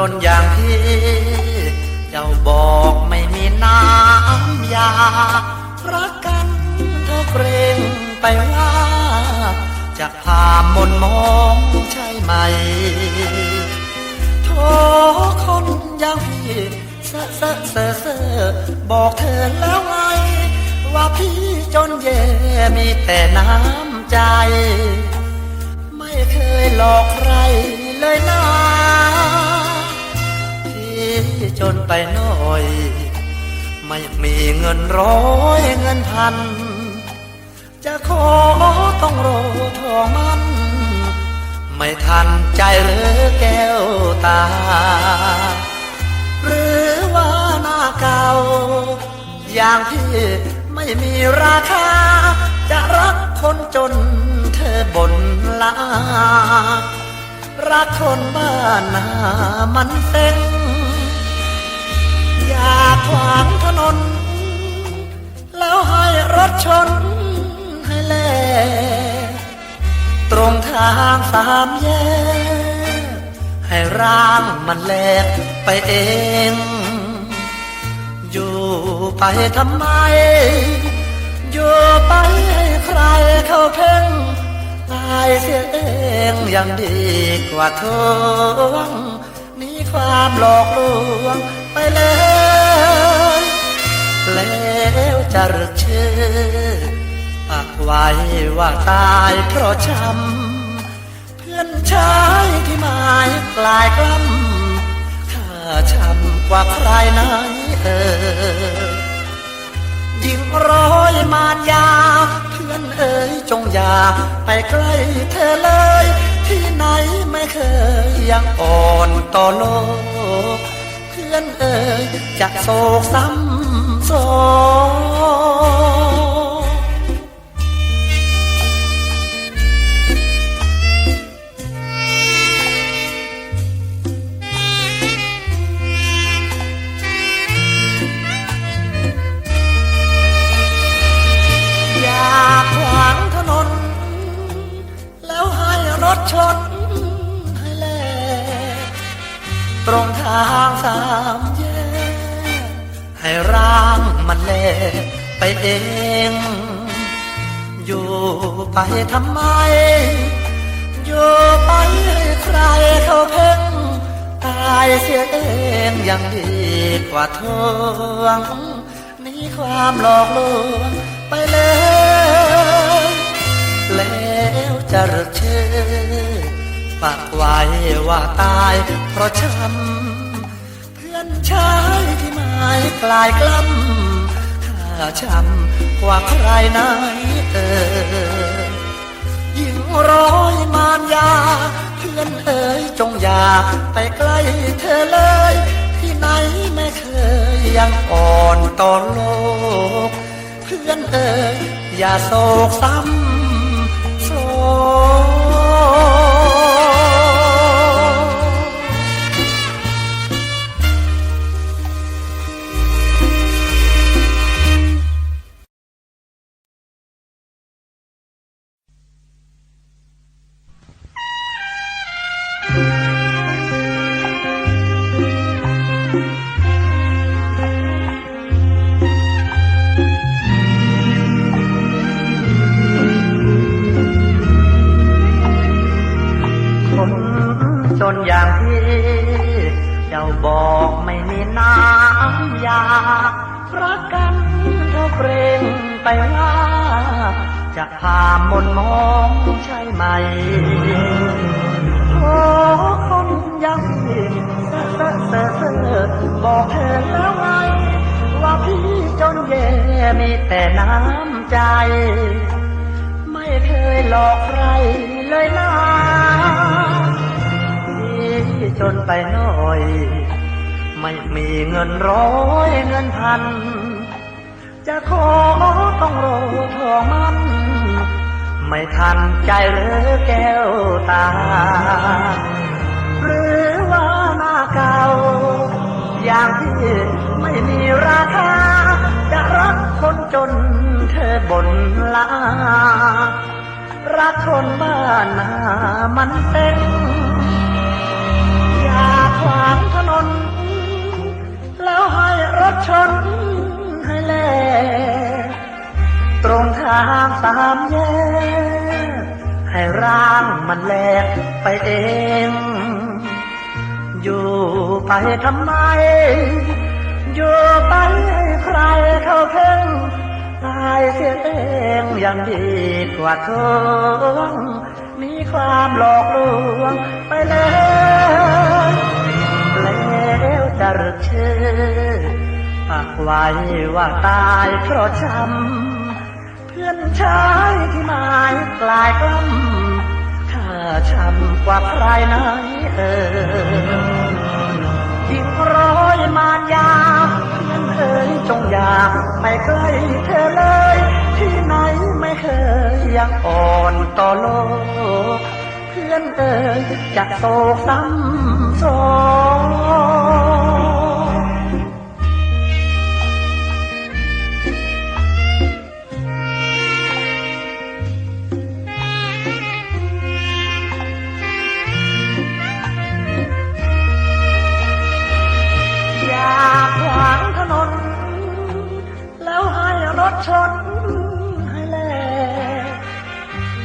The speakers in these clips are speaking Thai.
จนอย่างที่ เจ้าบอกไม่มีน้ำยา รักกันเธอเกรงไปว่าจะพามนมองใช่ไหมโทคนอย่างพี่เสอะเสอะเสอะเสอะบอกเธอแล้วไงว่าพี่จนแย่มีแต่น้ำใจ ไม่เคยหลอกใครเลยนะ จนไปหน่อย ไม่มีเงินร้อยเงินพัน จะขอต้องรอทอมัน ไม่ทันใจหรือแก้วตา หรือว่าหน้าเก่า อย่างพี่ไม่มีราคา จะรักคนจนเธอบนลารักคนบ้านนามันเซ็ง ขวางถนน แล้วให้รถชนให้แลตรงทางสามแยก ให้ร่างมันแหลกไปเอง อยู่ไปทำไม อยู่ไปให้ใครเขาเพ่งตายเสียเองยังดีกว่าทวงหนี่ความหลอกลวงไปเล ยแล้วจะรึกชื่อปักไว้ว่าตายเพราะช้ำเพื่อนชายที่หมายกลายกล้ำข้าช้ำกว่าใครไหนเออยิ่งร้อยมารยา เพื่อนเอ๋ยจงอย่าไปใกล้เธอเลย ที่ไหนไม่เคยยังอ่อนต่อโลก นเอ๋ยจะโศกซ้ำโศกอย่าขวางถนนแล้วให้รถชน ตรงทางสามแยกให้ร่างมันแลไปเอง อยู่ไปทำไม อยู่ไปให้ใครเขาเพ่งตายเสียเองยังดีกว่าทวงนี่ความหลอกลวง ว้ว่าตายเพราะช้ำ เพื่อนชายที่หมายกลายกล้ำข้าช้ำกว่าใครไหนเออยิ่งร้อยมารยา เพื่อนเอ๋ยจงอย่าไปใกล้เธอเลย ที่ไหนไม่เคยยังอ่อนต่อโลก เพื่อนเอ๋ยอย่าโศกซ้ำโศก นอย่างพี่เจ้าบอกไม่มีน้ำยารักกันเท่าเกรงไปว่าจะพามนมองใช่ไหมโอ้คนยังพีเสอะเสเสเสบอกเธอแล้วไง ว่าพี่จนแย่มีแต่น้ำใจ ไม่เคยหลอกใครเลยนะ จนไปหน่อย ไม่มีเงินร้อยเงินพัน จะขอต้องรอทองมัน ไม่ทันใจหรือแก้วตา หรือว่าหน้าเก่า อย่างที่ไม่มีราคา จะรักคนจนเธอบนลารักคนบ้านนามันเต็ง นให้แลตรงทางสามแยก ให้ร่างมันแหลกไปเอง อยู่ไปทำไม อยู่ไปให้ใครเขาเพ่งตายเสียเองยังดีกว่าทงมีความหลอกลวงไปแล้วแล้วจะรึกเชื่อ ปากไว้ว่าตายเพราะช้ำเพื่อนชายที่หมายกลายกล้ำข้าช้ำกว่าใครไหนเออยิ่งร้อยมารยาเพื่อนเอ๋ยจงอย่าไปใกล้เธอเลย ที่ไหนไม่เคยยังอ่อนต่อโลก เพื่อนเอ๋ยจะโศกซ้ำสอง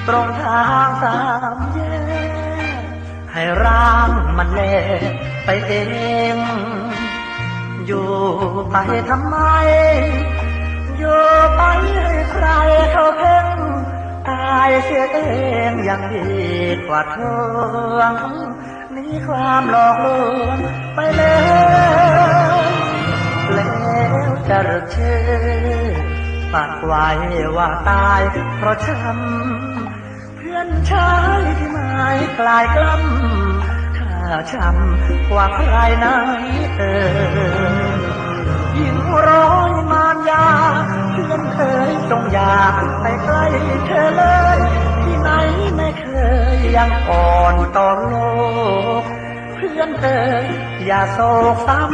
ตรงทางสามแยกให้ร่างมันแลไปเอง อยู่ไปทำไม อยู่ไปให้ใครเขาเพ่งตายเสียเองยังดีกว่าทวงนีความหลอกลวงไปแล้วแล้วจะรึกเชื่อ ปากไว้ว่าตายเพราะช้ำเพื่อนชายที่หมายกลายกล้ำข้าช้ำกว่าใครไหนเออยิ่งร้อยมารยาเพื่อนเคยจงอย่าไปใกล้เธอเลย ที่ไหนไม่เคยยังอ่อนต่อโลก เพื่อนเอ่ยอย่าโศกซ้ำ